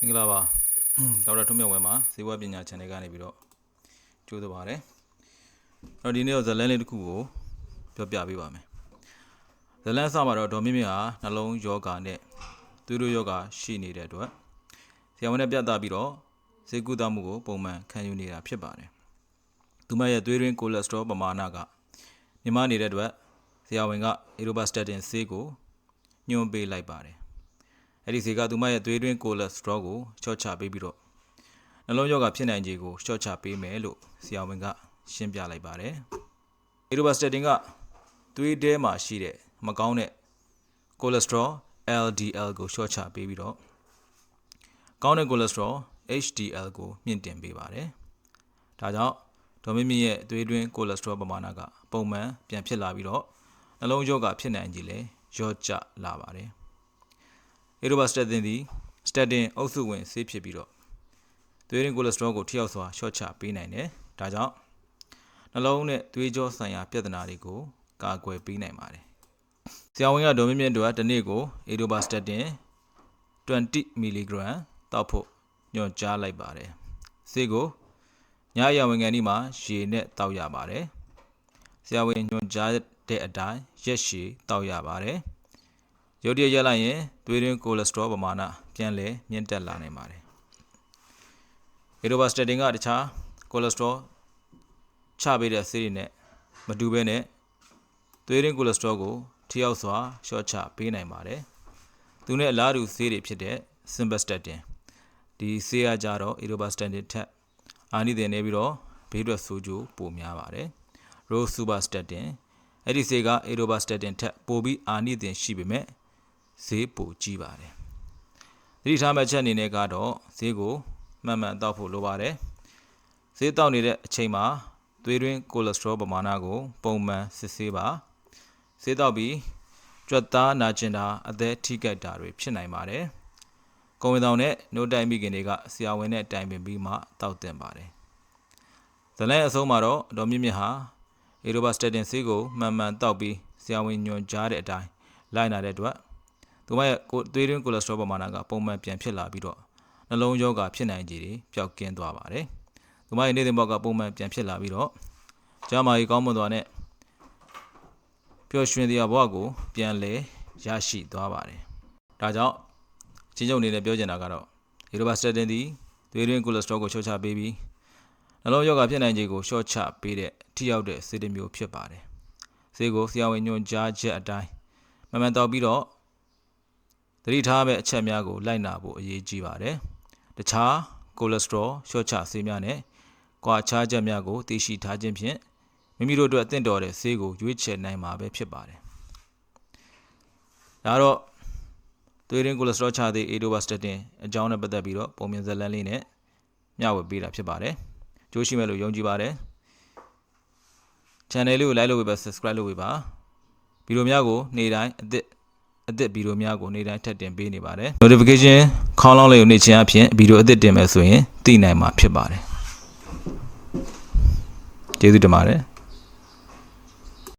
မင်္ဂလာပါဒေါက်တာထွန်းမြတ်ဝဲမှာဇေဝပညာ channel ကနေပြီးတော့ကြိုးစားပါရစေ။အဲ့တော့ဒီနေ့တော့ဇတ်လန်းလေးတစ်ခုကိုပြောပြပေးပါမယ်။ဇတ်လန်းအစမှာတော့ဒေါ်မြင့်မြင့်ဟာနှလုံးယောဂနဲ့သွေးတို့ယောဂရှိနေတဲ့အတွက်ဆရာဝန်နဲ့ပြသပြီးတော့ဈေးကုသမှုကိုပုံမှန်ခံယူနေတာဖြစ်ပါတယ်။သူမရဲ့သွေးရင်းကိုလက်စထရောပမာဏကမြင့်မားနေတဲ့အတွက်ဆရာဝန်က Aerobastatin ဆေးကိုညွှန်ပေးလိုက်ပါတယ်။ အဲ့ဒီဈေးကသူမရဲ့သွေးတွင်းကိုလက်စထရောကိုရှော့ချပေးပြီးတော့နှလုံးရောဂါဖြစ်နိုင်ခြေကိုရှော့ချပေးမယ်လို့ဆရာဝန်ကရှင်းပြလိုက်ပါတယ်။အီရိုဘတ်စတတင်ကသွေးထဲမှာရှိတဲ့မကောင်းတဲ့ကိုလက်စထရော LDL ကိုရှော့ချပေးပြီးတော့ကောင်းတဲ့ကိုလက်စထရော HDL ကိုမြင့်တင်ပေးပါတယ်။ဒါကြောင့်ဒေါ်မင်းမြင့်ရဲ့သွေးတွင်းကိုလက်စထရောပမာဏကပုံမှန်ပြန်ဖြစ်လာပြီးတော့နှလုံးရောဂါဖြစ်နိုင်ခြေလည်းရော့ကျလာပါတယ်။ အေရိုဘတ်စတက်တင်သည်စတက်တင်အုပ်စုဝင်ဆေးဖြစ်ပြီးတော့သွေးရင်းကိုလက်စထရောကိုထိရောက်စွာရှော့ချပေးနိုင်တယ်။ဒါကြောင့်နှလုံးနဲ့သွေးကြောဆိုင်ရာပြဿနာတွေကိုကာကွယ်ပေးနိုင်ပါတယ်။ဆရာဝန်ကဒေါ်မြင့်မြင့်တို့ကတစ်နေ့ကိုအေရိုဘတ်စတက်တင်20 mg တောက်ဖို့ညွှန်ကြားလိုက်ပါတယ်။ဆေးကိုညအရာဝန်ခံဒီမှာရေနဲ့တောက်ရပါတယ်။ဆရာဝန်ညွှန်ကြားတဲ့အတိုင်းရက်ရှည်တောက်ရပါတယ်။ ရုတ်တရက်ရက်လိုက်ရင်သွေးရင်းကိုလက်စထရောပမာဏပြန်လည်မြင့်တက်လာနိုင်ပါတယ်။အေရိုဘတ်စတက်တင်ကတခြားကိုလက်စထရောချပေးတဲ့ဆေးတွေနဲ့မတူဘဲနဲ့သွေးရင်းကိုလက်စထရောကိုထိရောက်စွာရှော့ချပေးနိုင်ပါတယ်။သူနဲ့အလားတူဆေးတွေဖြစ်တဲ့ simvastatin ဒီဆေးရကြတော့ aerobastatin ထက်အာနိသင်နေပြီးတော့ဘေးထွက်ဆိုးကျိုးပိုများပါတယ်။ rosuvastatin အဲ့ဒီဆေးက aerobastatin ထက်ပိုပြီးအာနိသင်ရှိပေမဲ့ ဈေးပိုကြီးပါတယ်။သတိထားမှတ်ချက်အနေနဲ့ကတော့ဈေးကိုမှန်မှန်တောက်ဖို့လိုပါတယ်။ဈေးတောက်နေတဲ့အချိန်မှာသွေးတွင်းကိုလက်စထရောပမာဏကိုပုံမှန်စစ်ဆေးပါ။ဈေးတောက်ပြီးကြွက်သားနာကျင်တာအသက်ထိကြိုက်တာတွေဖြစ်နိုင်ပါတယ်။ကုံဝင်တောင်နဲ့နို့တိုက်မိခင်တွေကဆရာဝန်နဲ့တိုင်ပင်ပြီးမှတောက်တင်ပါတယ်။ဇလန်အဆုံးမှာတော့ဒေါ်မြင့်မြင့်ဟာအေရိုဘတ်စတက်တင်ဆေးကိုမှန်မှန်တောက်ပြီးဆရာဝန်ညွှန်ကြားတဲ့အတိုင်းလိုက်နာတဲ့အတွက် သူမရဲ့ကိုသွေးတွင်းကိုလက်စထရောပမာဏကပုံမှန်ပြန်ဖြစ်လာပြီးတော့နှလုံးရောဂါဖြစ်နိုင်ခြေတွေပျောက်ကင်းသွားပါတယ်။သူမရဲ့နေ့စဉ်ဘဝကပုံမှန်ပြန်ဖြစ်လာပြီးတော့ကျန်းမာရေးကောင်းမွန်စွာနဲ့ပျော်ရွှင်တရားဘဝကိုပြန်လည်ရရှိသွားပါတယ်။ဒါကြောင့်ချင်းချုပ်အနေနဲ့ပြောချင်တာကတော့ဒီလိုပါစတက်တင်သည်သွေးတွင်းကိုလက်စထရောကိုရှော့ချပေးပြီးနှလုံးရောဂါဖြစ်နိုင်ခြေကိုရှော့ချပေးတဲ့ထိရောက်တဲ့ဆေးတစ်မျိုးဖြစ်ပါတယ်။ဆေးကိုဆရာဝန်ညွှန်ကြားချက်အတိုင်းမမှန်တော့ပြီးတော့ သတိထားမဲ့အချက်များကိုလိုက်နာဖို့အရေးကြီးပါတယ်။တခြားကိုလက်စထရောရှော့ချဆေးများနဲ့ကွာခြားချက်များကိုသိရှိထားခြင်းဖြင့်မိမိတို့အတွက်အသင့်တော်တဲ့ဆေးကိုရွေးချယ်နိုင်မှာပဲဖြစ်ပါတယ်။ဒါတော့သွေးရင်းကိုလက်စထရောချသည့် Atorvastatin အကြောင်းနဲ့ပတ်သက်ပြီးတော့ပုံမြင်ဇာတ်လမ်းလေးနဲ့မျှဝေပေးတာဖြစ်ပါတယ်။ကြိုးရှိမဲ့လို့ယုံကြည်ပါတယ်။ channel လေးကို like လုပ်ပေးပါ subscribe လုပ်ပေးပါဗီဒီယိုများကိုနေ့တိုင်းအသစ် အသစ်ဗီဒီယိုများကိုနေ့တိုင်းထပ်တင်ပေးနေပါတယ် notification ခေါင်းလောင်းလေးကိုနှိပ်ခြင်းအပြင်ဗီဒီယိုအသစ်တင်မယ်ဆိုရင်သိနိုင်မှာဖြစ်ပါတယ်ကျေးဇူးတင်ပါတယ်